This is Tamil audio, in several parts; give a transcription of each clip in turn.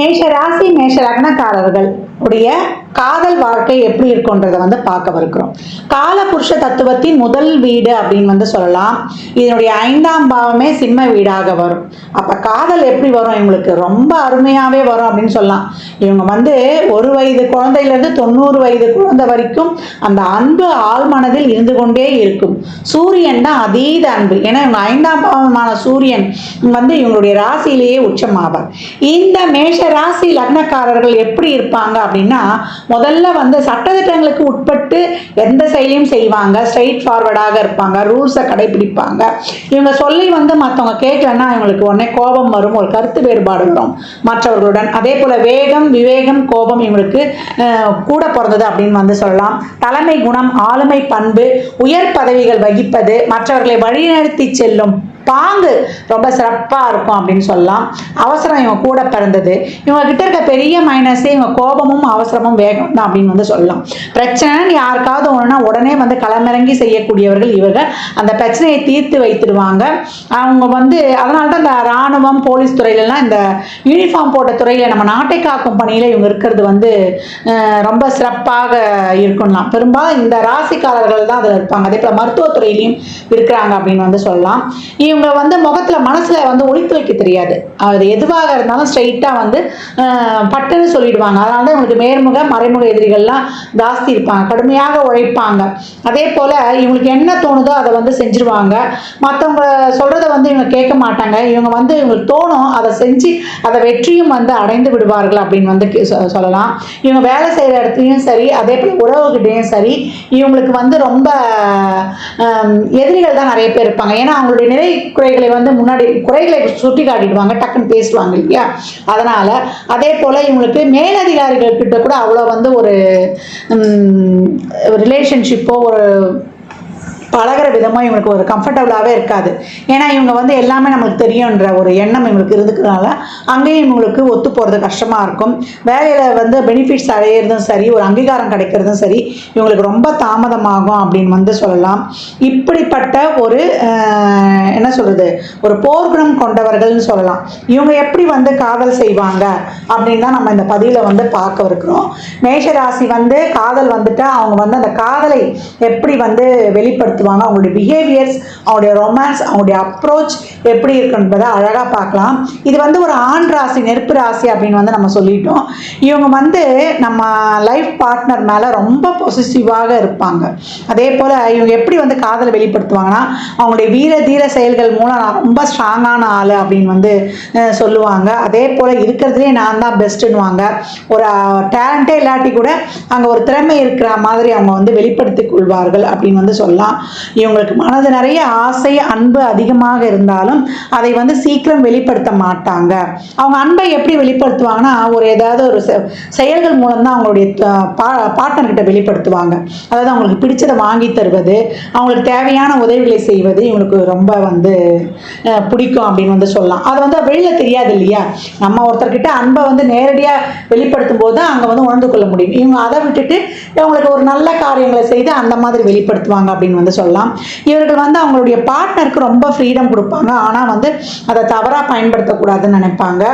மேஷ ராசி மேஷ லக்னக்காரர்கள் உடைய காதல் வாழ்க்கை எப்படி இருக்குன்றத வந்து பார்க்க இருக்கிறோம் காலபுருஷ தத்துவத்தின் முதல் வீடு அப்படின்னு வந்து சொல்லலாம். இதனுடைய ஐந்தாம் பாவமே சிம்ம வீடாக வரும். அப்ப காதல் எப்படி வரும்? இவங்களுக்கு ரொம்ப அருமையாவே வரும் அப்படின்னு சொல்லலாம். இவங்க வந்து ஒரு வயது குழந்தையிலேருந்து தொண்ணூறு வயது குழந்தை வரைக்கும் அந்த அன்பு ஆழ்மனதில் இருந்து கொண்டே இருக்கும். சூரியன் தான் அதீத அன்பு. ஏன்னா இவங்க ஐந்தாம் பாவமான சூரியன் வந்து இவங்களுடைய ராசியிலேயே உச்சமாவார். இந்த மேஷ ராசி லக்னக்காரர்கள் எப்படி இருப்பாங்க அப்படின்னா முதல்ல வந்து சட்டத்திட்டங்களுக்கு உட்பட்டு எந்த செயலையும் செய்வாங்க. ஸ்ட்ரைட் ஃபார்வர்டாக இருப்பாங்க. ரூல்ஸை கடைபிடிப்பாங்க. இவங்க சொல்லி வந்து மற்றவங்க கேட்கலன்னா இவங்களுக்கு உடனே கோபம் வரும். ஒரு கருத்து வேறுபாடு வரும். மற்றவர்களுடன் அதே போல் வேகம் விவேகம் கோபம் இவங்களுக்கு கூட பிறந்தது அப்படின்னு வந்து சொல்லலாம். தலைமை குணம் ஆளுமை பண்பு உயர் பதவிகள் வகிப்பது மற்றவர்களை வழிநடத்தி செல்லும் பாங்கு ரொம்ப சிறப்பாக இருக்கும் அப்படின்னு சொல்லலாம். அவசரம் இவங்க கூட பிறந்தது. இவங்க கிட்ட இருக்க பெரிய மைனஸே இவங்க கோபமும் அவசரமும் வேகம் தான் அப்படின்னு வந்து சொல்லலாம். பிரச்சனைன்னு யாருக்காவது ஒன்றுனா உடனே வந்து களமிறங்கி செய்யக்கூடியவர்கள் இவர்கள். அந்த பிரச்சனையை தீர்த்து வைத்துடுவாங்க அவங்க வந்து அதனால தான் இந்த இராணுவம் போலீஸ் துறையிலலாம் இந்த யூனிஃபார்ம் போட்ட துறையில் நம்ம நாட்டை காக்கும் பணியில் இவங்க இருக்கிறது வந்து ரொம்ப சிறப்பாக இருக்கும்லாம். பெரும்பாலும் இந்த ராசிக்காரர்கள் தான் அதில் இருப்பாங்க. அதே போல் மருத்துவத்துறையிலையும் இருக்கிறாங்க அப்படின்னு வந்து சொல்லலாம். இவங்க வந்து முகத்தில் மனசில் வந்து ஒழித்து வைக்க தெரியாது. அது எதுவாக இருந்தாலும் ஸ்ட்ரைட்டாக வந்து பட்டுன்னு சொல்லிடுவாங்க. அதனால தான் இவங்களுக்கு மேர்முக மறைமுக எதிரிகள்லாம் ஜாஸ்தி இருப்பாங்க. கடுமையாக உழைப்பாங்க. அதே போல் இவங்களுக்கு என்ன தோணுதோ அதை வந்து செஞ்சுருவாங்க. மற்றவங்க சொல்கிறத வந்து இவங்க கேட்க மாட்டாங்க. இவங்க வந்து இவங்களுக்கு தோணும் அதை செஞ்சு அதை வெற்றியும் வந்து அடைந்து விடுவார்கள் அப்படின்னு வந்து சொல்லலாம். இவங்க வேலை செய்கிற இடத்துலையும் சரி அதே போல் உறவுகிட்டையும் சரி இவங்களுக்கு வந்து ரொம்ப எதிரிகள் தான் நிறைய பேர் இருப்பாங்க. ஏன்னா அவங்களுடைய நிலை குறைகளை வந்து முன்னாடி குறைகளை சுட்டி காட்டிடுவாங்க டக்குன்னு பேசுவாங்க இல்லையா? அதனால அதே போல் இவங்களுக்கு மேலதிகாரிகள் கிட்ட கூட அவ்வளோ வந்து ஒரு ரிலேஷன்ஷிப்போ ஒரு பழகுற விதமாக இவங்களுக்கு ஒரு கம்ஃபர்டபுளாகவே இருக்காது. ஏன்னா இவங்க வந்து எல்லாமே நம்மளுக்கு தெரியுன்ற ஒரு எண்ணம் இவங்களுக்கு இருக்கிறதுனால அங்கேயும் இவங்களுக்கு ஒத்து போகிறது கஷ்டமாக இருக்கும். வேலையில் வந்து பெனிஃபிட்ஸ் அடையிறதும் சரி ஒரு அங்கீகாரம் கிடைக்கிறதும் சரி இவங்களுக்கு ரொம்ப தாமதமாகும் அப்படின்னு வந்து சொல்லலாம். இப்படிப்பட்ட ஒரு என்ன சொல்கிறது ஒரு போர்க்குணம் கொண்டவர்கள்னு சொல்லலாம். இவங்க எப்படி வந்து காதல் செய்வாங்க அப்படின்னு தான் நம்ம இந்த பதிவில் வந்து பார்க்க இருக்கிறோம். மேஷராசி வந்து காதல் வந்துட்டு அவங்க வந்து அந்த காதலை எப்படி வந்து வெளிப்படுத்த வெளிப்படுத்துவாங்க அவங்களுடைய பிஹேவியர்ஸ் அவங்களுடைய ரொமான்ஸ் அவங்களுடைய அப்ரோச் எப்படி இருக்குன்றதை அழகாக பார்க்கலாம். இது வந்து ஒரு ஆண் ராசி நெருப்பு ராசி அப்படின்னு வந்து நம்ம சொல்லிட்டோம். இவங்க வந்து நம்ம லைஃப் பார்ட்னர் மேலே ரொம்ப பொசிசிவாக இருப்பாங்க. அதே போல் இவங்க எப்படி வந்து காதலை வெளிப்படுத்துவாங்கன்னா அவங்களுடைய வீர தீர செயல்கள் மூலம் நான் ரொம்ப ஸ்ட்ராங்கான ஆள் அப்படின்னு வந்து சொல்லுவாங்க. அதே போல் இருக்கிறதுலே நான் தான் பெஸ்ட்டுன்னுவாங்க ஒரு டேலண்ட்டே இல்லாட்டி கூட அங்கே ஒரு திறமை இருக்கிற மாதிரி அவங்க வந்து வெளிப்படுத்திக் கொள்வார்கள் அப்படின்னு வந்து சொல்லலாம். இவங்களுக்கு மனது நிறைய ஆசை அன்பு அதிகமாக இருந்தாலும் அதை வந்து சீக்கிரம் வெளிப்படுத்த மாட்டாங்க. அவங்க அன்பை எப்படி வெளிப்படுத்துவாங்கன்னா ஒரு ஏதாவது ஒரு செ- செயல்கள் மூலம் தான் அவங்களுடைய பா கிட்ட வெளிப்படுத்துவாங்க. அதாவது அவங்களுக்கு பிடிச்சதை வாங்கி தருவது அவங்களுக்கு தேவையான உதவிகளை செய்வது இவங்களுக்கு ரொம்ப வந்து பிடிக்கும் அப்படின்னு வந்து சொல்லலாம். அது வந்து வெளியில் தெரியாது இல்லையா? நம்ம ஒருத்தர்கிட்ட அன்பை வந்து நேரடியாக வெளிப்படுத்தும் போது அங்கே வந்து உணர்ந்து கொள்ள முடியும். இவங்க அதை விட்டுட்டு இவங்களுக்கு ஒரு நல்ல காரியங்களை செய்து அந்த மாதிரி வெளிப்படுத்துவாங்க அப்படின்னு வந்து சொல்லலாம். இவர்கள் வந்து அவங்களுடைய பார்ட்னருக்கு ரொம்ப ஃப்ரீடம் கொடுப்பாங்க. ஆனால் வந்து அதை தவறாக பயன்படுத்தக்கூடாதுன்னு நினைப்பாங்க.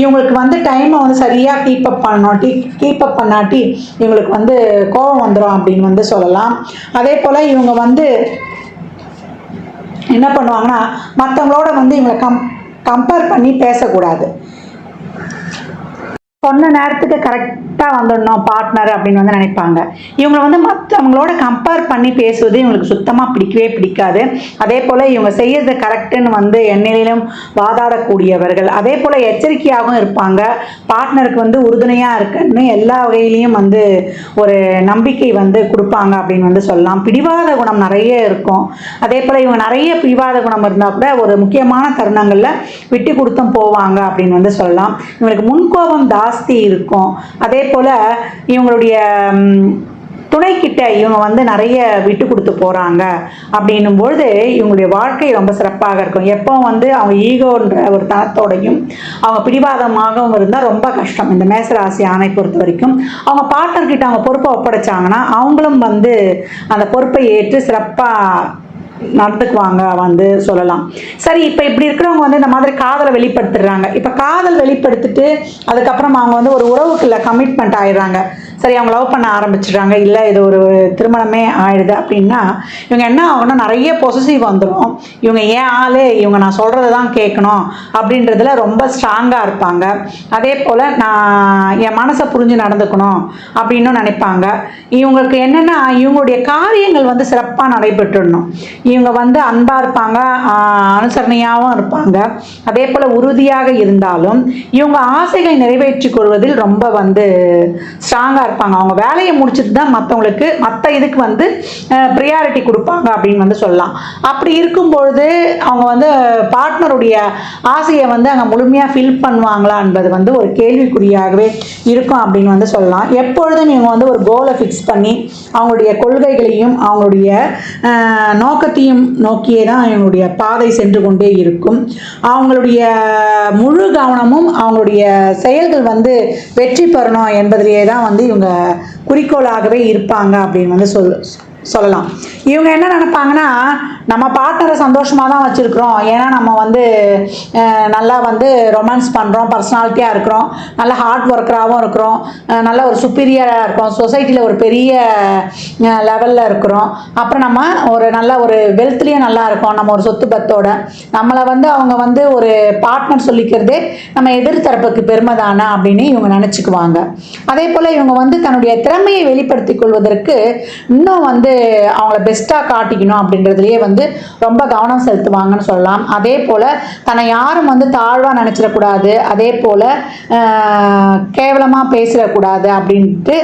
இவங்களுக்கு வந்து டைமை வந்து சரியாக கீப் அப் பண்ணாட்டி கீப் அப் பண்ணாட்டி இவங்களுக்கு வந்து கோபம் வந்துடும் அப்படின்னு வந்து சொல்லலாம். அதே போல் இவங்க வந்து என்ன பண்ணுவாங்கன்னா மற்றவங்களோட வந்து இவங்களை கம் கம்பேர் பண்ணி பேசக்கூடாது. சொன்ன நேரத்துக்கு கரெக்டாக வந்துடணும் பார்ட்னர் அப்படின்னு வந்து நினைப்பாங்க. இவங்களை வந்து மற்றவங்களோட கம்பேர் பண்ணி பேசுவது இவங்களுக்கு சுத்தமாக பிடிக்கவே பிடிக்காது. அதே போல் இவங்க செய்யறது கரெக்டுன்னு வந்து எண்ணெயிலும் வாதாடக்கூடியவர்கள். அதே போல் எச்சரிக்கையாகவும் இருப்பாங்க. பார்ட்னருக்கு வந்து உறுதுணையாக இருக்குன்னு எல்லா வகையிலையும் வந்து ஒரு நம்பிக்கை வந்து கொடுப்பாங்க அப்படின்னு வந்து சொல்லலாம். பிடிவாத குணம் நிறைய இருக்கும். அதே போல் இவங்க நிறைய பிடிவாத குணம் இருந்தால் கூட ஒரு முக்கியமான தருணங்களில் விட்டு கொடுத்தும் போவாங்க அப்படின்னு வந்து சொல்லலாம். இவங்களுக்கு முன்கோபம் ஜாஸ்தி இருக்கும். அதே போல் இவங்களுடைய துணைக்கிட்ட இவங்க வந்து நிறைய விட்டு கொடுத்து போகிறாங்க அப்படின்னும் பொழுது இவங்களுடைய வாழ்க்கை ரொம்ப சிறப்பாக இருக்கும். எப்போ வந்து அவங்க ஈகோன்ற ஒரு தனத்தோடையும் அவங்க பிடிவாதமாகவும் இருந்தால் ரொம்ப கஷ்டம். இந்த மேசராசி ஆணை பொறுத்த வரைக்கும் அவங்க பார்ட்னர்கிட்ட அவங்க பொறுப்பை ஒப்படைச்சாங்கன்னா அவங்களும் வந்து அந்த பொறுப்பை ஏற்று சிறப்பாக நடத்துக்குவாங்க வந்து சொல்லலாம். சரி இப்போ இப்படி இருக்கிறவங்க வந்து இந்த மாதிரி காதலை வெளிப்படுத்துறாங்க இப்போ காதல் வெளிப்படுத்திட்டு அதுக்கப்புறம் அவங்க வந்து ஒரு உறவுக்குள்ள கமிட்மெண்ட் ஆயிடுறாங்க. சரி அவங்க லவ் பண்ண ஆரம்பிச்சிடுறாங்க. இல்லை இது ஒரு திருமணமே ஆயிடுது அப்படின்னா இவங்க என்ன ஆகணும்? நிறைய பொசசிவ் வந்துடும் இவங்க ஏன் ஆளு? இவங்க நான் சொல்கிறத தான் கேட்கணும் அப்படின்றதுல ரொம்ப ஸ்ட்ராங்காக இருப்பாங்க. அதே போல் நான் என் மனசை புரிஞ்சு நடந்துக்கணும் அப்படின்னு நினைப்பாங்க. இவங்களுக்கு என்னென்னா இவங்களுடைய காரியங்கள் வந்து சிறப்பாக நடைபெற்றுடணும். இவங்க வந்து அன்பாக இருப்பாங்க அனுசரணையாகவும் இருப்பாங்க. அதே போல் உறுதியாக இருந்தாலும் இவங்க ஆசைகளை நிறைவேற்றிக் கொள்வதில் ரொம்ப வந்து ஸ்ட்ராங்காக இருப்பாங்க. அவங்க வேலையை முடிச்சுட்டு தான் மற்றவங்களுக்கு மற்ற இதுக்கு வந்து ப்ரியாரிட்டி கொடுப்பாங்க அப்படின்னு வந்து சொல்லலாம். அப்படி இருக்கும் பொழுது அவங்க வந்து பார்ட்னருடைய ஆசையை வந்து அங்கே முழுமையாக ஃபில் பண்ணுவாங்களா என்பது வந்து ஒரு கேள்விக்குறியாகவே இருக்கும் அப்படின்னு வந்து சொல்லலாம். எப்பொழுதும் இவங்க வந்து ஒரு கோலை ஃபிக்ஸ் பண்ணி அவங்களுடைய கொள்கைகளையும் அவங்களுடைய நோக்கத்தையும் நோக்கியே தான் இவங்களுடைய பாதை சென்று கொண்டே இருக்கும். அவங்களுடைய முழு கவனமும் அவங்களுடைய செயல்கள் வந்து வெற்றி பெறணும் என்பதிலேயே தான் வந்து இவங்க குறிக்கோளாகவே இருப்பாங்க அப்படின்னு வந்து சொல் சொல்லலாம். இவங்க என்ன நினைப்பாங்கன்னா நம்ம பார்ட்னரை சந்தோஷமாக தான் வச்சுருக்குறோம். ஏன்னா நம்ம வந்து நல்லா வந்து ரொமான்ஸ் பண்ணுறோம் பர்சனாலிட்டியாக இருக்கிறோம். நல்ல ஹார்ட் ஒர்க்கராகவும் இருக்கிறோம். நல்ல ஒரு சுப்பீரியராக இருக்கோம். சொசைட்டியில் ஒரு பெரிய லெவலில் இருக்கிறோம். அப்புறம் நம்ம ஒரு நல்ல ஒரு வெல்த்லேயும் நல்லா இருக்கோம். நம்ம ஒரு சொத்து பத்தோட. நம்மளை வந்து அவங்க வந்து ஒரு பார்ட்னர் சொல்லிக்கிறதே நம்ம எதிர்த்தரப்புக்கு பெருமை தானே அப்படின்னு இவங்க நினச்சிக்குவாங்க. அதே போல் இவங்க வந்து தன்னுடைய திறமையை வெளிப்படுத்திக் கொள்வதற்கு இன்னும் வந்து அவங்கள பெஸ்ட்டாக காட்டிக்கணும் அப்படின்றதுலயே வந்து ரொம்ப கவனம் செலுத்துவாங்கன்னு சொல்லலாம். அதே போல் தன்னை யாரும் வந்து தாழ்வாக நினச்சிடக்கூடாது. அதே போல் கேவலமாக பேசிடக்கூடாது அப்படின்ட்டு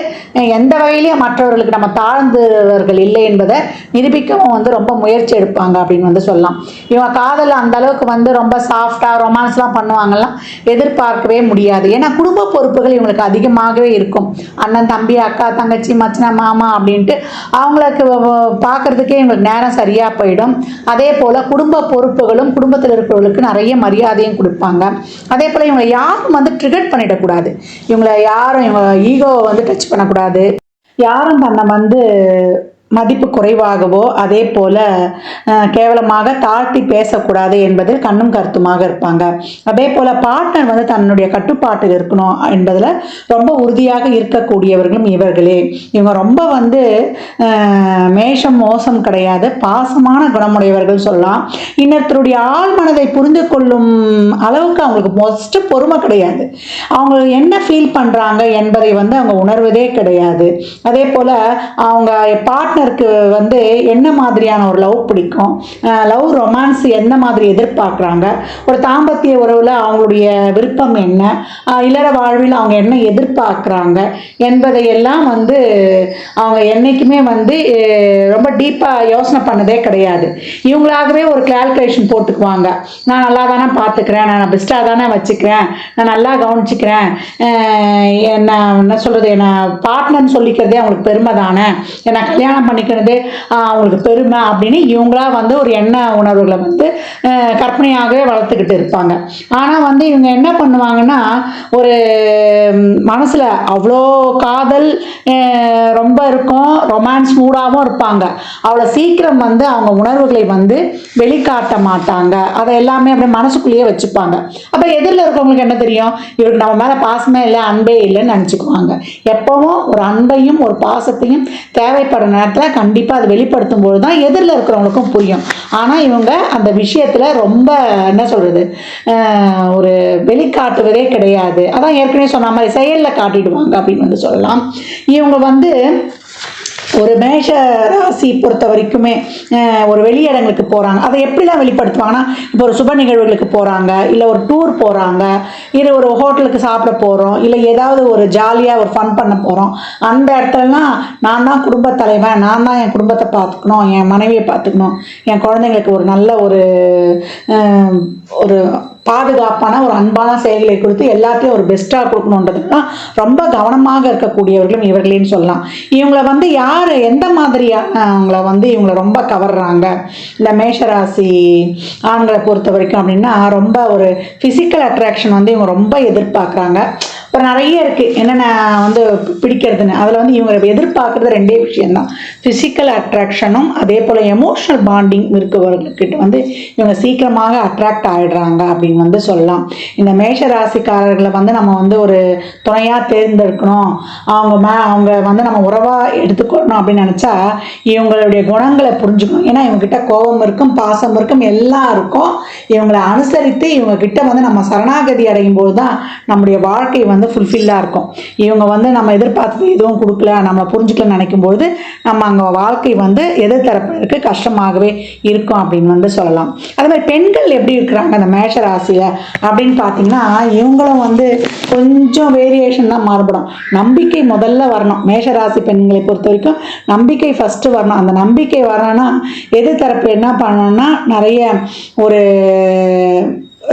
எந்த வகையிலையும் மற்றவர்களுக்கு நம்ம தாழ்ந்தவர்கள் இல்லை என்பதை நிரூபிக்கவும் வந்து ரொம்ப முயற்சி எடுப்பாங்க அப்படின்னு வந்து சொல்லலாம். இவங்க காதல் அந்த அளவுக்கு வந்து ரொம்ப சாஃப்டாக ரொமான்ஸ்லாம் பண்ணுவாங்கலாம் எதிர்பார்க்கவே முடியாது. ஏன்னா குடும்ப பொறுப்புகள் இவங்களுக்கு அதிகமாகவே இருக்கும். அண்ணன் தம்பி அக்கா தங்கச்சி மச்சனை மாமா அப்படின்ட்டு அவங்களுக்கு வ- பார்க்கறதுக்கே இவங்களுக்கு நேரம் சரியாக போயிடும். அதே போல் குடும்ப பொறுப்புகளும் குடும்பத்தில் இருக்கிறவங்களுக்கு நிறைய மரியாதையும் கொடுப்பாங்க. அதே போல் இவங்க யாரும் வந்து ட்ரிகட் பண்ணிடக்கூடாது. இவங்களை யாரும் இவங்க ஈகோவை வந்து டச் பண்ணக்கூடாது. யாரும் தன்னை வந்து மதிப்பு குறைவாகவோ அதே போல் கேவலமாக தாழ்த்தி பேசக்கூடாது என்பதில் கண்ணும் கருத்துமாக இருப்பாங்க. அதே போல் பார்ட்னர் வந்து தன்னுடைய கட்டுப்பாட்டில் இருக்கணும் என்பதில் ரொம்ப உறுதியாக இருக்கக்கூடியவர்களும் இவர்களே. இவங்க ரொம்ப வந்து மேஷம் மோசம் கிடையாது. பாசமான குணமுடையவர்கள் சொல்லலாம். இன்னொருத்தருடைய ஆள் மனதை புரிந்து கொள்ளும் அளவுக்கு அவங்களுக்கு மோஸ்ட் பொறுமை கிடையாது. அவங்க என்ன ஃபீல் பண்ணுறாங்க என்பதை வந்து அவங்க உணர்வதே கிடையாது. அதே போல் அவங்க பார்ட்னருக்கு வந்து என்ன மாதிரியான ஒரு லவ் பிடிக்கும்? லவ் ரொமான்ஸ் என்ன மாதிரி எதிர்பார்க்குறாங்க? ஒரு தாம்பத்திய உறவில் அவங்களுடைய விருப்பம் என்ன? இளர வாழ்வில் அவங்க என்ன எதிர்பார்க்குறாங்க? என்பதையெல்லாம் வந்து அவங்க என்றைக்குமே வந்து ரொம்ப டீப்பாக யோசனை பண்ணதே கிடையாது. இவங்களாகவே ஒரு கால்குலேஷன் போட்டுக்குவாங்க. நான் நல்லா தானே பார்த்துக்கிறேன் நான் பெஸ்ட்டாக தானே வச்சுக்கிறேன் நான் நல்லா கவனிச்சுக்கிறேன். என்ன என்ன சொல்கிறது என்ன பார்ட்னர்னு சொல்லிக்கிறதே அவங்களுக்கு பெருமை தானே? என்னை கல்யாணம் பண்ணிக்கிறது அவங்களுக்கு பெருமை அப்படின்னு இவங்களா வந்து ஒரு எண்ண உணர்வுகளை வந்து கற்பனையாகவே வளர்த்துக்கிட்டு இருப்பாங்க. ஆனால் வந்து இவங்க என்ன பண்ணுவாங்கன்னா ஒரு மனசில் அவ்வளோ காதல் ரொம்ப இருக்கும் ரொமான்ஸ் மூடாகவும் இருப்பாங்க. அவ்வளோ சீக்கிரம் வந்து அவங்க உணர்வுகளை வந்து வெளிக்காட்ட மாட்டாங்க. அதை எல்லாமே அப்படியே மனசுக்குள்ளேயே வச்சுப்பாங்க. அப்போ எதிரில் இருக்கவங்களுக்கு என்ன தெரியும்? இவருக்கு நம்ம மேலே பாசமே இல்லை அன்பே இல்லைன்னு நினச்சிக்குவாங்க. எப்பவும் ஒரு அன்பையும் ஒரு பாசத்தையும் தேவைப்படுற நேரத்தில் கண்டிப்பாக அதை வெளிப்படுத்தும் போது தான் எதிரில் இருக்கிறவங்களுக்கும் புரியும். ஆனால் இவங்க அந்த விஷயத்தில் ரொம்ப என்ன சொல்கிறது ஒரு வெளிக்காட்டுவதே கிடையாது. அதான் ஏற்கனவே சொன்ன மாதிரி செயலில் காட்டிடுவாங்க அப்படின்னு வந்து சொல்லலாம். இவங்க வந்து ஒரு மேஷ ராசி பொறுத்த வரைக்குமே ஒரு வெளியிடங்களுக்கு போகிறாங்க அதை எப்படிலாம் வெளிப்படுத்துவாங்கன்னா இப்போ ஒரு சுப நிகழ்வுகளுக்கு போகிறாங்க இல்லை ஒரு டூர் போகிறாங்க இல்லை ஒரு ஹோட்டலுக்கு சாப்பிட போகிறோம் இல்லை ஏதாவது ஒரு ஜாலியாக ஒரு ஃபன் பண்ண போகிறோம் அந்த இடத்துலலாம் நான் தான் குடும்பத் தலைவன் நான் தான் என் குடும்பத்தை பார்த்துக்கணும் என் மனைவியை பார்த்துக்கணும். என் குழந்தைங்களுக்கு ஒரு நல்ல ஒரு ஒரு பாதுகாப்பான ஒரு அன்பான செயல்களை கொடுத்து எல்லாத்தையும் ஒரு பெஸ்ட்டாக கொடுக்கணுன்றதுக்கு தான் ரொம்ப கவனமாக இருக்கக்கூடியவர்களும் இவர்களேன்னு சொல்லலாம். இவங்களை வந்து யார் எந்த மாதிரியானவங்களை வந்து இவங்களை ரொம்ப கவர்றாங்க? இந்த மேஷராசி ஆண்களை பொறுத்த வரைக்கும் அப்படின்னா ரொம்ப ஒரு ஃபிசிக்கல் அட்ராக்ஷன் வந்து இவங்க ரொம்ப எதிர்பார்க்குறாங்க. அப்புறம் நிறைய இருக்குது என்னென்ன வந்து பிடிக்கிறதுன்னு. அதில் வந்து இவங்க எதிர்பார்க்குறது ரெண்டே விஷயம்தான். ஃபிசிக்கல் அட்ராக்ஷனும் அதே போல் எமோஷனல் பாண்டிங் இருக்கவர்கிட்ட வந்து இவங்க சீக்கிரமாக அட்ராக்ட் ஆகிடுறாங்க அப்படின்னு வந்து சொல்லலாம். இந்த மேஷ ராசிக்காரர்களை வந்து நம்ம வந்து ஒரு துணையாக தேர்ந்தெடுக்கணும். அவங்க மே அவங்க வந்து நம்ம உறவாக எடுத்துக்கணும் அப்படின்னு நினச்சா இவங்களுடைய குணங்களை புரிஞ்சுக்கணும். ஏன்னா இவங்ககிட்ட கோபம் இருக்கும் பாசம் இருக்கும் எல்லாம் இருக்கும். இவங்களை அனுசரித்து இவங்க கிட்ட வந்து நம்ம சரணாகதி அடையும் போது தான் நம்முடைய வாழ்க்கை வந்து ஃபுல்ஃபில்லாக இருக்கும். இவங்க வந்து நம்ம எதிர்பார்த்து எதுவும் கொடுக்கல நம்ம புரிஞ்சுக்கலன்னு நினைக்கும் பொழுது நம்ம அங்கே வாழ்க்கை வந்து எதிர்த்தரப்பினருக்கு கஷ்டமாகவே இருக்கும் அப்படின்னு வந்து சொல்லலாம். அதே மாதிரி பெண்கள் எப்படி இருக்கிறாங்க அந்த மேஷ ராசியில் அப்படின்னு பார்த்தீங்கன்னா இவங்களும் வந்து கொஞ்சம் வேரியேஷன் தான் மாறுபடும். நம்பிக்கை முதல்ல வரணும். மேஷ ராசி பெண்களை பொறுத்த வரைக்கும் நம்பிக்கை ஃபஸ்ட்டு வரணும். அந்த நம்பிக்கை வரணும்னா எதிர்த்தரப்பு என்ன பண்ணணும்னா நிறைய ஒரு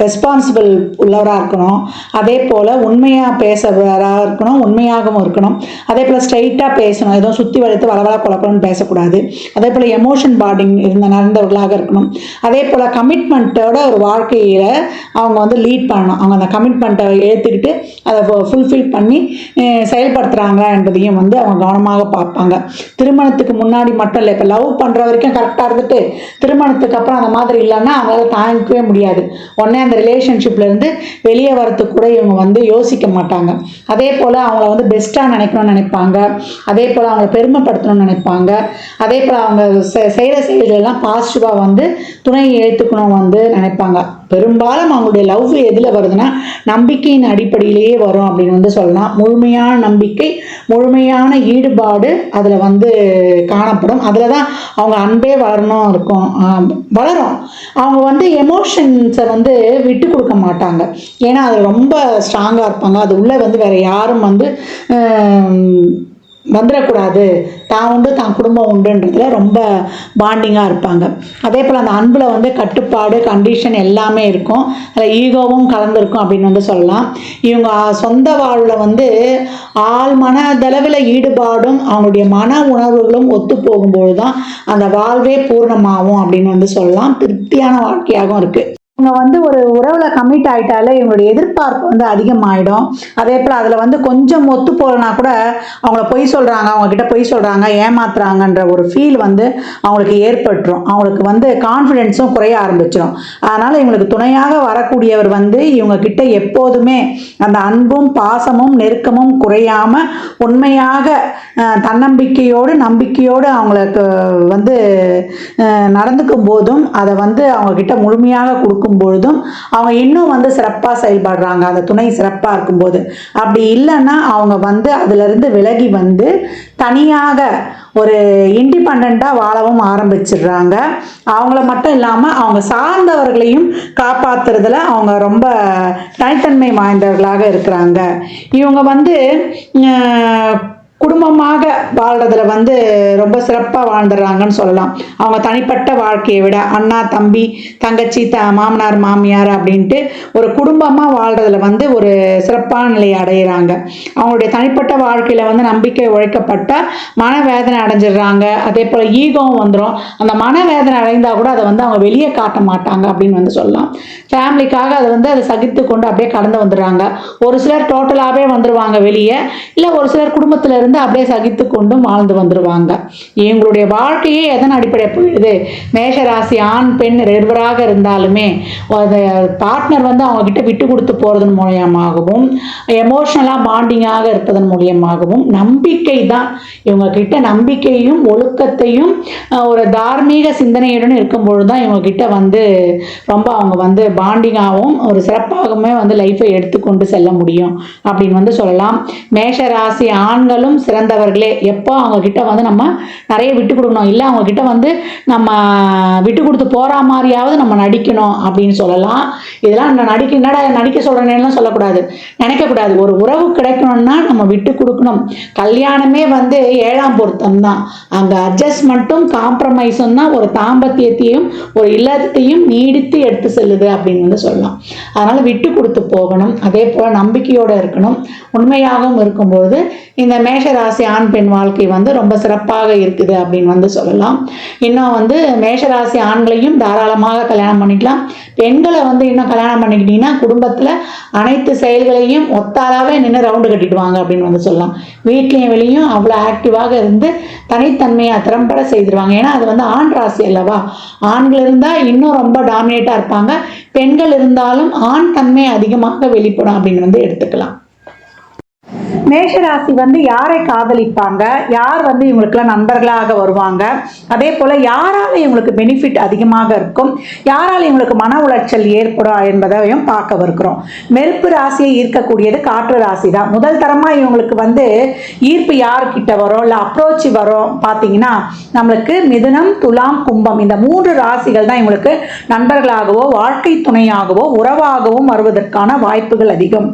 ரெஸ்பான்சிபிள் உள்ளவராக இருக்கணும். அதே போல் உண்மையாக பேசுகிறவராக இருக்கணும் உண்மையாகவும் இருக்கணும். அதே போல் ஸ்ட்ரைட்டாக பேசணும். எதுவும் சுற்றி வளைத்து வளவள குழப்பம்னு பேசக்கூடாது. அதே போல் எமோஷன் பாடிங் இருந்த நடந்தவர்களாக இருக்கணும். அதே போல் கமிட்மெண்ட்டோட ஒரு வாழ்க்கையில் அவங்க வந்து லீட் பண்ணணும். அவங்க அந்த கமிட்மெண்ட்டை ஏற்றுக்கிட்டு அதை ஃபுல்ஃபில் பண்ணி செயல்படுத்துகிறாங்க செயல்படுத்துகிறாங்களா என்பதையும் வந்து அவங்க கவனமாக பார்ப்பாங்க. திருமணத்துக்கு முன்னாடி மட்டும் இல்லை இப்போ லவ் பண்ணுற வரைக்கும் கரெக்டாக இருந்துட்டு திருமணத்துக்கு அப்புறம் அந்த மாதிரி இல்லைன்னா அவங்களால தாங்கிக்கவே முடியாது. உடனே அந்த ரிலேஷன்ஷிப்லேருந்து வெளியே வரத்துக்கு கூட இவங்க வந்து யோசிக்க மாட்டாங்க. அதே போல் அவங்கள வந்து பெஸ்ட்டாக நினைக்கணும்னு நினைப்பாங்க. அதே போல் அவங்கள பெருமைப்படுத்தணும்னு நினைப்பாங்க. அதே போல் அவங்க செ- செய்கிற செயல்களெல்லாம் பாசிட்டிவாக வந்து துணை ஏற்றுக்கணும் வந்து நினைப்பாங்க. பெரும்பாலும் அவங்களுடைய லவ் எதில் வருதுன்னா நம்பிக்கையின் அடிப்படையிலேயே வரும் அப்படின்னு வந்து சொல்லலாம். முழுமையான நம்பிக்கை முழுமையான ஈடுபாடு அதில் வந்து காணப்படும். அதில் தான் அவங்க அன்பே வளரணும் இருக்கும். வளரும். அவங்க வந்து எமோஷன்ஸை வந்து விட்டு கொடுக்க மாட்டாங்க. ஏன்னா அது ரொம்ப ஸ்ட்ராங்காக இருப்பாங்க. அது உள்ளே வந்து வேற யாரும் வந்து வந்துடக்கூடாது தான் உண்டு தான் குடும்பம் உண்டுன்றதுல ரொம்ப பாண்டிங்காக இருப்பாங்க. அதே போல் அந்த அன்பில் வந்து கட்டுப்பாடு கண்டிஷன் எல்லாமே இருக்கும். அதில் ஈகோவும் கலந்துருக்கும் அப்படின்னு வந்து சொல்லலாம். இவங்க சொந்த வாழ்வில் வந்து ஆள் மனதளவில் ஈடுபாடும் அவங்களுடைய மன உணர்வுகளும் ஒத்து போகும்பொழுது தான் அந்த வாழ்வே பூர்ணமாகும் அப்படின்னு வந்து சொல்லலாம். திருப்தியான வாழ்க்கையாகவும் இருக்குது இவங்க வந்து ஒரு உறவில் கமிட் ஆயிட்டாலே இவங்களுடைய எதிர்பார்ப்பு வந்து அதிகமாயிடும். அதே போல் அதில் வந்து கொஞ்சம் ஒத்து போகலனா கூட அவங்கள பொய் சொல்கிறாங்க அவங்க கிட்ட பொய் சொல்கிறாங்க ஏமாத்துறாங்கன்ற ஒரு ஃபீல் வந்து அவங்களுக்கு ஏற்பட்டுரும். அவங்களுக்கு வந்து கான்ஃபிடென்ஸும் குறைய ஆரம்பிச்சிடும் அதனால் இவங்களுக்கு துணையாக வரக்கூடியவர் வந்து இவங்க கிட்ட எப்போதுமே அந்த அன்பும் பாசமும் நெருக்கமும் குறையாம உண்மையாக தன்னம்பிக்கையோடு நம்பிக்கையோடு அவங்களுக்கு வந்து நடந்துக்கும் போதும் அதை வந்து அவங்க கிட்ட முழுமையாக கொடுக்கும் பொழுதும் அவங்க இன்னும் வந்து சிறப்பாக செயல்படுறாங்க. அந்த துணை சிறப்பாக இருக்கும்போது. அப்படி இல்லைன்னா அவங்க வந்து அதுலேருந்து விலகி வந்து தனியாக ஒரு இண்டிபெண்ட்டாக வாழவும் ஆரம்பிச்சிடுறாங்க. அவங்கள மட்டும் இல்லாமல் அவங்க சார்ந்தவர்களையும் காப்பாற்றுறதுல அவங்க ரொம்ப தனித்தன்மை வாய்ந்தவர்களாக இருக்கிறாங்க. இவங்க வந்து குடும்பமாக வாழ்றதுல வந்து ரொம்ப சிறப்பாக வாழ்ந்துடுறாங்கன்னு சொல்லலாம். அவங்க தனிப்பட்ட வாழ்க்கையை விட அண்ணா தம்பி தங்கச்சி த மாமனார் மாமியார் அப்படின்ட்டு ஒரு குடும்பமாக வாழ்றதுல வந்து ஒரு சிறப்பான நிலையை அடையிறாங்க. அவங்களுடைய தனிப்பட்ட வாழ்க்கையில் வந்து நம்பிக்கை உழைக்கப்பட்ட மனவேதனை அடைஞ்சிடுறாங்க. அதே போல் ஈகோவும் வந்துடும் அந்த மனவேதனை அடைந்தால் கூட அதை வந்து அவங்க வெளியே காட்ட மாட்டாங்க அப்படின்னு வந்து சொல்லலாம். ஃபேமிலிக்காக அதை வந்து அதை சகித்து கொண்டு அப்படியே கடந்து வந்துடுறாங்க. ஒரு சிலர் டோட்டலாகவே வந்துடுவாங்க வெளியே. இல்லை ஒரு சிலர் குடும்பத்துல இருந்து அப்படியே சகித்து கொண்டும் வாழ்ந்து வந்துடுவாங்க இவங்களுடைய வாழ்க்கையே எதன் அடிப்படையாக போயிடுது மேஷராசி ஆண் பெண் ரெவராக இருந்தாலுமே அது பார்ட்னர் வந்து அவங்க கிட்ட விட்டு கொடுத்து போகிறதன் மூலியமாகவும் எமோஷ்னலாக பாண்டிங்காக இருப்பதன் மூலியமாகவும் நம்பிக்கை தான். இவங்க கிட்ட நம்பிக்கையும் ஒழுக்கத்தையும் ஒரு தார்மீக சிந்தனையுடன் இருக்கும்பொழுது தான் இவங்க கிட்ட வந்து ரொம்ப அவங்க வந்து பாண்டிங்காகவும் ஒரு சிறப்பாகவுமே வந்து லைஃப்பை எடுத்துக்கொண்டு செல்ல முடியும் அப்படின்னு வந்து சொல்லலாம். மேஷராசி ஆண்களும் மிகவும் சிறந்தவர்களே. எப்போ அவங்க கிட்ட வந்து நம்ம நிறைய விட்டு கொடுக்கணும்? இல்லை அவங்க கிட்ட வந்து நம்ம விட்டு கொடுத்து போற மாதிரியாவது நம்ம நடிக்கணும் அப்படின்னு சொல்லலாம். இதெல்லாம் நான் நடிக்க என்னடா நடிக்க சொல்றேன்னு சொல்லக்கூடாது. நினைக்கக்கூடாது. ஒரு உறவு கிடைக்கணும்னா நம்ம விட்டு கொடுக்கணும். கல்யாணமே வந்து ஏழாம் பொருத்தம் தான். அங்கே அட்ஜஸ்ட்மெண்ட்டும் காம்ப்ரமைஸும் தான் ஒரு தாம்பத்தியத்தையும் ஒரு இல்லத்தையும் நீடித்து எடுத்து செல்லுது அப்படின்னு வந்து சொல்லலாம். அதனால விட்டு கொடுத்து போகணும். அதே போல் நம்பிக்கையோடு இருக்கணும். உண்மையாகவும் இருக்கும்பொழுது இந்த மேஷ மேஷராசி ஆண் பெண் வாழ்க்கை வந்து ரொம்ப சிறப்பாக இருக்குது அப்படின்னு வந்து சொல்லலாம். இன்னும் வந்து மேஷராசி ஆண்களையும் தாராளமாக கல்யாணம் பண்ணிக்கலாம். பெண்களை வந்து இன்னும் கல்யாணம் பண்ணிக்கிட்டீங்கன்னா குடும்பத்தில் அனைத்து செயல்களையும் ஒத்தாளாவே நின்று ரவுண்டு கட்டிடுவாங்க அப்படின்னு வந்து சொல்லலாம். வீட்லேயும் வெளியும் அவ்வளோ ஆக்டிவாக இருந்து தனித்தன்மையை திறம்பட செய்திருவாங்க. ஏன்னா அது வந்து ஆண் ராசி அல்லவா? ஆண்கள் இருந்தால் இன்னும் ரொம்ப டாமினேட்டாக இருப்பாங்க. பெண்கள் இருந்தாலும் ஆண் தன்மை அதிகமாக வெளிப்படும் அப்படின்னு வந்து எடுத்துக்கலாம். மேஷராசி வந்து யாரை காதலிப்பாங்க? யார் வந்து இவங்களுக்குலாம் நண்பர்களாக வருவாங்க? அதே போல் யாரால் இவங்களுக்கு பெனிஃபிட் அதிகமாக இருக்கும்? யாரால் இவங்களுக்கு மன உளைச்சல் ஏற்படும் என்பதையும் பார்க்க இருக்கிறோம் மெருப்பு ராசியை ஈர்க்கக்கூடியது காற்று ராசி தான். முதல் தரமாக இவங்களுக்கு வந்து ஈர்ப்பு யார்கிட்ட வரும்? இல்லை அப்ரோச் வரும். பார்த்தீங்கன்னா நம்மளுக்கு மிதுனம் துலாம் கும்பம் இந்த மூன்று ராசிகள் தான் இவங்களுக்கு நண்பர்களாகவோ வாழ்க்கை துணையாகவோ உறவாகவும் வருவதற்கான வாய்ப்புகள் அதிகம்.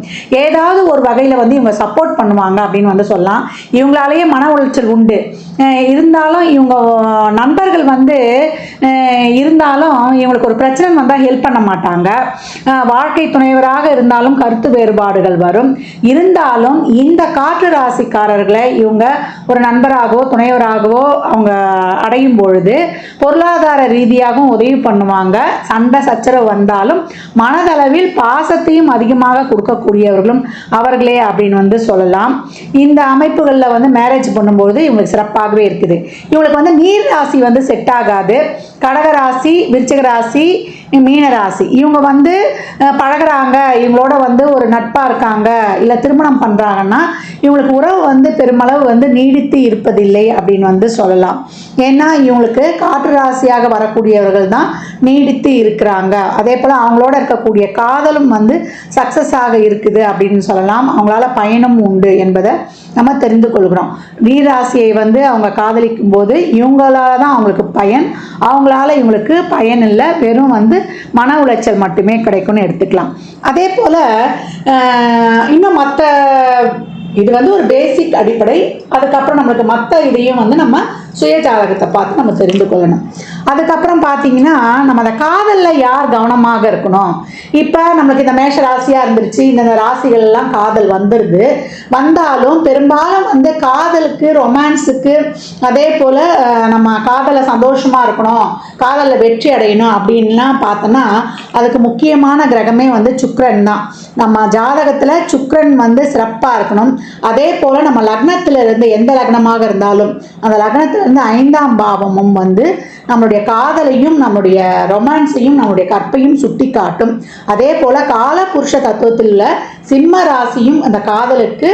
ஏதாவது ஒரு வகையில் வந்து இவங்க சப்போர்ட் பண்ணுவாங்க அப்படின்னு வந்து சொல்லலாம். இவங்களாலேயே மன உளைச்சல் உண்டு. இருந்தாலும் இவங்க நண்பர்கள் வந்து இருந்தாலும் இவங்களுக்கு ஒரு பிரச்சனை வந்தால் ஹெல்ப் பண்ண மாட்டாங்க. வாழ்க்கை துணைவராக இருந்தாலும் கருத்து வேறுபாடுகள் வரும். இருந்தாலும் இந்த காற்று ராசிக்காரர்களை இவங்க ஒரு நண்பராகவோ துணைவராகவோ அவங்க அடையும் பொழுது பொருளாதார ரீதியாகவும் உதவி பண்ணுவாங்க. சண்டை சச்சரவு வந்தாலும் மனதளவில் பாசத்தையும் அதிகமாக கொடுக்கக்கூடியவர்களும் அவர்களே அப்படின்னு வந்து சொல்லலாம். இந்த அமைப்புகளில் வந்து மேரேஜ் பண்ணும்போது இவங்களுக்கு சிறப்பாகவே இருக்குது. இவங்களுக்கு வந்து நீர் ராசி வந்து செட் ஆகாது. கடக ராசி விருச்சிக ராசி மீன ராசி. இவங்க வந்து பழகிறாங்க பழகுறாங்க. இவங்களோட வந்து ஒரு நட்பாக இருக்காங்க. இல்லை திருமணம் பண்ணுறாங்கன்னா இவங்களுக்கு உறவு வந்து பெருமளவு வந்து நீடித்து இருப்பதில்லை அப்படின்னு வந்து சொல்லலாம். ஏன்னா இவங்களுக்கு காற்று ராசியாக வரக்கூடியவர்கள் தான் நீடித்து இருக்கிறாங்க. அதே போல் அவங்களோட இருக்கக்கூடிய காதலும் வந்து சக்ஸஸ் ஆக இருக்குது அப்படின்னு சொல்லலாம். அவங்களால பயணம் உண்டு. என்பதை நம்ம தெரிந்து கொள்கிறோம். வீராசியை வந்து அவங்க காதலிக்கும் போது இவங்களால தான் அவங்களுக்கு பயன் அவங்களால இவங்களுக்கு பயன் இல்லை. வெறும் வந்து மன உளைச்சல் மட்டுமே கிடைக்கும்னு எடுத்துக்கலாம். அதே போல் இன்னும் மற்ற இது வந்து ஒரு பேசிக் அடிப்படை. அதுக்கப்புறம் நம்மளுக்கு மற்ற இதையும் வந்து நம்ம சுய ஜாதகத்தை பார்த்து நம்ம தெரிந்து கொள்ளணும். அதுக்கப்புறம் பார்த்தீங்கன்னா நம்ம அந்த காதலில் யார் கவனமாக இருக்கணும்? இப்போ நம்மளுக்கு இந்த மேஷ ராசியாக இருந்துருச்சு இந்தந்த ராசிகள் எல்லாம் காதல் வந்துடுது வந்தாலும் பெரும்பாலும் வந்து காதலுக்கு ரொமான்ஸுக்கு அதே போல் நம்ம காதலை சந்தோஷமாக இருக்கணும் காதலில் வெற்றி அடையணும் அப்படின்லாம் பார்த்தோன்னா அதுக்கு முக்கியமான கிரகமே வந்து சுக்ரன் தான். நம்ம ஜாதகத்தில் சுக்ரன் வந்து சிறப்பாக இருக்கணும். அதே போல் நம்ம லக்னத்தில் இருந்து எந்த லக்னமாக இருந்தாலும் அந்த லக்னத்தில் இருந்து ஐந்தாம் பாவமும் வந்து நம்மளுடைய காதலையும் நம்மளுடைய ரொமான்ஸையும் நம்மளுடைய கற்பையும் சுட்டி காட்டும் அதே போல் காலபுருஷ தத்துவத்தில் உள்ள சிம்ம ராசியும் அந்த காதலுக்கு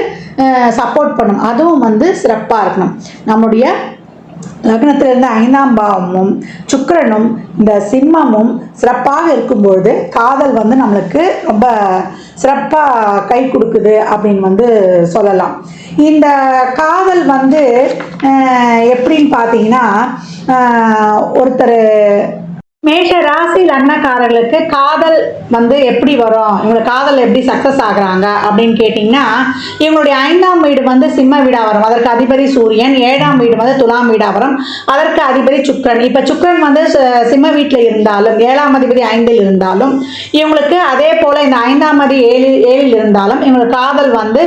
சப்போர்ட் பண்ணும். அதுவும் வந்து சிறப்பாக இருக்கணும். நம்முடைய லக்னத்திலிருந்து ஐந்தாம் பாவமும் சுக்கரனும் இந்த சிம்மமும் சிறப்பாக இருக்கும்பொழுது காதல் வந்து நம்மளுக்கு ரொம்ப சிறப்பாக கை கொடுக்குது அப்படின்னு வந்து சொல்லலாம். இந்த காதல் வந்து எப்படின்னு பார்த்தீங்கன்னா ஒருத்தர் மேஷ ராசி லக்னக்காரர்களுக்கு காதல் வந்து எப்படி வரும்? இவங்களுக்கு காதல் எப்படி சக்ஸஸ் ஆகுறாங்க? அப்படின்னு கேட்டிங்கன்னா இவங்களுடைய ஐந்தாம் வீடு வந்து சிம்ம வீடாக வரும் அதற்கு அதிபதி சூரியன் ஏழாம் வீடு வந்து துலாம் வீடாக வரும் அதற்கு அதிபதி சுக்கரன். இப்போ சுக்கரன் வந்து சிம்ம வீட்டில் இருந்தாலும் ஏழாம் அதிபதி ஐந்தில் இருந்தாலும் இவங்களுக்கு அதே போல் இந்த ஐந்தாம் அதி ஏழு ஏழில் இருந்தாலும் இவங்களுக்கு காதல் வந்து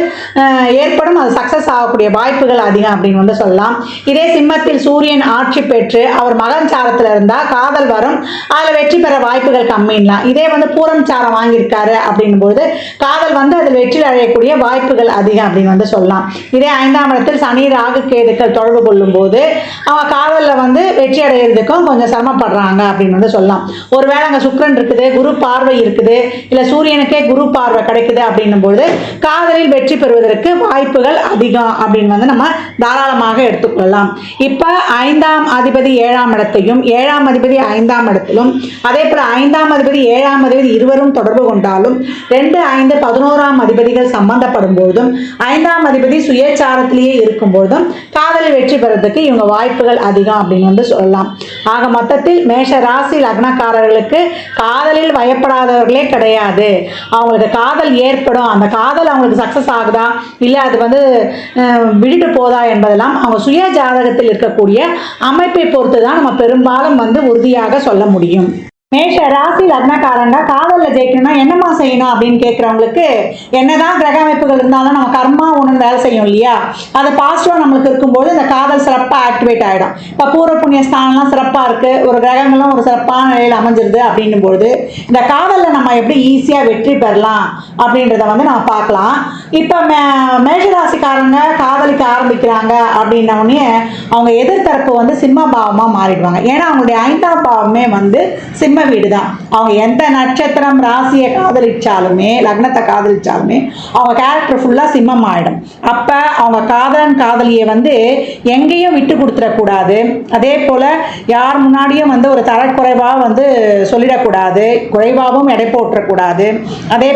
ஏற்படும். அது சக்ஸஸ் ஆகக்கூடிய வாய்ப்புகள் அதிகம் அப்படின்னு வந்து சொல்லலாம். இதே சிம்மத்தில் சூரியன் ஆட்சி பெற்று அவர் மகன் சாரத்தில் இருந்தால் காதல் வரும். அதில் வெற்றி பெற வாய்ப்புகள் கம்மின்லாம். இதே வந்து பூரம் சாரம் வாங்கியிருக்காரு அப்படின்போது காதல் வந்து அதில் வெற்றி அடையக்கூடிய வாய்ப்புகள் அதிகம் அப்படின்னு வந்து சொல்லலாம். இதே ஐந்தாம் இடத்தில் சனி ராகு கேதுக்கள் தொடர்பு கொள்ளும் போது அவன் காதலில் வந்து வெற்றி அடைகிறதுக்கும் கொஞ்சம் சிரமப்படுறாங்க அப்படின்னு வந்து சொல்லலாம். ஒருவேளை அங்கே சுக்கரன் இருக்குது குரு பார்வை இருக்குது இல்லை சூரியனுக்கே குரு பார்வை கிடைக்குது அப்படின்னும் பொழுது காதலில் வெற்றி பெறுவதற்கு வாய்ப்புகள் அதிகம் அப்படின்னு வந்து நம்ம தாராளமாக எடுத்துக்கொள்ளலாம். இப்போ ஐந்தாம் அதிபதி ஏழாம் இடத்தையும் ஏழாம் அதிபதி ஐந்தாம் இடத்திலும் அதே போல ஐந்தாம் அதிபதி ஏழாம் அதிபதி இருவரும் தொடர்பு கொண்டாலும் ரெண்டு ஐந்து பதினோராம் அதிபதிகள் சம்பந்தப்படும் பொழுதும் ஐந்தாம் அதிபதி சுயச்சாரத்திலேயே இருக்கும் பொழுதும் காதலில் வெற்றி பெறதுக்கு இவங்க வாய்ப்புகள் அதிகம் அப்படின்னு வந்து சொல்லலாம். ஆக மொத்தத்தில் மேஷ ராசி லக்னக்காரர்களுக்கு காதலில் வயப்படாதவர்களே கிடையாது. அவங்களுக்கு காதல் ஏற்படும். அந்த காதல் அவங்களுக்கு சக்ஸஸ் ஆகுதா? இல்லை அது வந்து அஹ், விட்டுட்டு போதா என்பதெல்லாம் அவங்க சுய ஜாதகத்தில் இருக்கக்கூடிய அமைப்பை பொறுத்து தான் நம்ம பெரும்பாலும் வந்து உறுதியாக சொல்ல முடியும். மேஷ ராசி லக்னக்காரங்க காதல்ல ஜெயிக்கணும்னா என்னம்மா செய்யணும் அப்படின்னு கேட்குறவங்களுக்கு என்னதான் கிரக அமைப்புகள் இருந்தாலும் நம்ம கர்மா ஒன்று வேலை செய்யும் இல்லையா? அது பாசிட்டிவாக நம்மளுக்கு இருக்கும்போது இந்த காதல் சிறப்பாக ஆக்டிவேட் ஆகிடும் இப்போ பூர்வ புண்ணிய ஸ்தானம்லாம் சிறப்பாக இருக்குது ஒரு கிரகங்களும் ஒரு சிறப்பான நிலையில் அமைஞ்சிருது அப்படின்னும் பொழுது இந்த காதலில் நம்ம எப்படி ஈஸியாக வெற்றி பெறலாம் அப்படின்றத வந்து நம்ம பார்க்கலாம். இப்போ மே மேஷராசிக்காரங்க காதலிக்க ஆரம்பிக்கிறாங்க அப்படின்ன உடனே அவங்க எதிர்த்தரப்பு வந்து சிம்ம பாவமாக மாறிடுவாங்க. ஏன்னா அவங்களுடைய ஐந்தாம் பாவமே வந்து சிம்ம வீடு தான் அவங்க எந்த நட்சத்திரம் ராசியை காதலிச்சாலுமே லக்னத்தை காதலிச்சாலுமே அவங்க கேரக்டர் ஃபுல்லாக சிம்மம் ஆகிடும் அப்போ அவங்க காதலன் காதலியை வந்து எங்கேயும் விட்டு கொடுத்துடக்கூடாது. அதே போல் யார் முன்னாடியும் வந்து ஒரு தரக்குறைவாக வந்து சொல்லிடக்கூடாது. குறைவாகவும் எடை போட்டுறக்கூடாது. அதே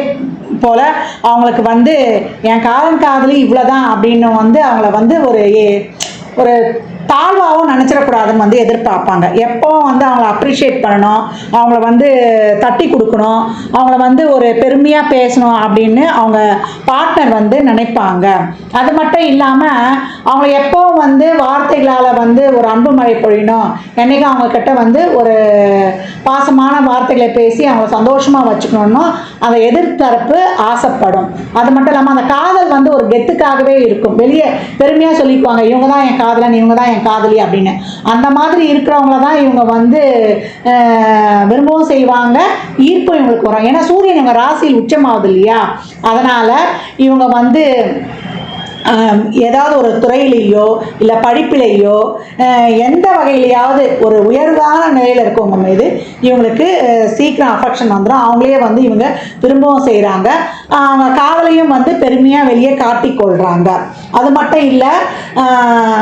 போல் அவங்களுக்கு வந்து என் காதல் காதலி இவ்வளோதான் அப்படின்னு வந்து அவங்கள வந்து ஒரு ஏ- ஒரு தாழ்வாகவும் நினச்சிடக்கூடாதுன்னு வந்து எதிர்பார்ப்பாங்க. எப்போ வந்து அவங்கள அப்ரிஷியேட் பண்ணணும் அவங்கள வந்து தட்டி கொடுக்கணும் அவங்கள வந்து ஒரு பெருமையாக பேசணும் அப்படின்னு அவங்க பார்ட்னர் வந்து நினைப்பாங்க. அது மட்டும் இல்லாமல் அவங்கள எப்போவும் வந்து வார்த்தைகளால் வந்து ஒரு அன்பு மழை பொழியணும் என்றைக்கும் அவங்கக்கிட்ட வந்து ஒரு பாசமான வார்த்தைகளை பேசி அவங்கள சந்தோஷமாக வச்சுக்கணும்னு அந்த எதிர்த்தரப்பு ஆசைப்படும். அது மட்டும் இல்லாமல் அந்த காதல் வந்து ஒரு கெத்துக்காகவே இருக்கும். வெளியே பெருமையாக சொல்லிக்குவாங்க இவங்க தான் என் காதலன் இவங்க தான் என் காதலி அப்படின்னு. அந்த மாதிரி இருக்கிறவங்கள தான் இவங்க வந்து விரும்பவும் செய்வாங்க ஈர்ப்பு இவங்களுக்கு வரும். ஏன்னா சூரியன் இவங்க ராசியில் உச்சமாகுது இல்லையா? அதனால் இவங்க வந்து ஏதாவது ஒரு துறையிலேயோ இல்லை படிப்பிலேயோ எந்த வகையிலையாவது ஒரு உயர்வான நிலையில் இருக்கவங்க மீது இவங்களுக்கு சீக்கிரம் அஃபெக்ஷன் வந்துடும் அவங்களே வந்து இவங்க திரும்பவும் செய்கிறாங்க அவங்க காதலையும் வந்து பெருமையாக வெளியே காட்டிக்கொள்கிறாங்க அது மட்டும் இல்லை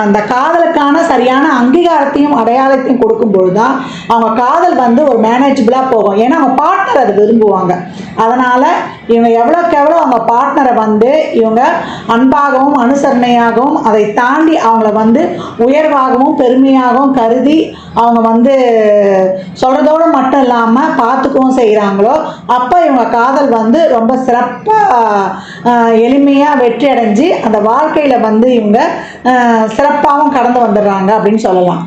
அந்த காதலுக்கான சரியான அங்கீகாரத்தையும் அடையாளத்தையும் கொடுக்கும்பொழுது தான் அவங்க காதல் வந்து ஒரு மேனேஜபிளாக போகும். ஏன்னா அவங்க பார்ட்னர் அதை விரும்புவாங்க. அதனால் இவங்க எவ்வளோக்கு எவ்வளோ அவங்க பார்ட்னரை வந்து இவங்க அன்பாகவும் அனுசரணையாகவும் அதை தாண்டி அவங்கள வந்து உயர்வாகவும் பெருமையாகவும் கருதி அவங்க வந்து சொல்கிறதோடு மட்டும் இல்லாமல் பார்த்துக்கவும் செய்கிறாங்களோ அப்போ இவங்க காதல் வந்து ரொம்ப சிறப்பாக எளிமையாக வெற்றி அடைஞ்சு அந்த வாழ்க்கையில் வந்து இவங்க சிறப்பாகவும் கடந்து வந்துடுறாங்க அப்படின்னு சொல்லலாம்.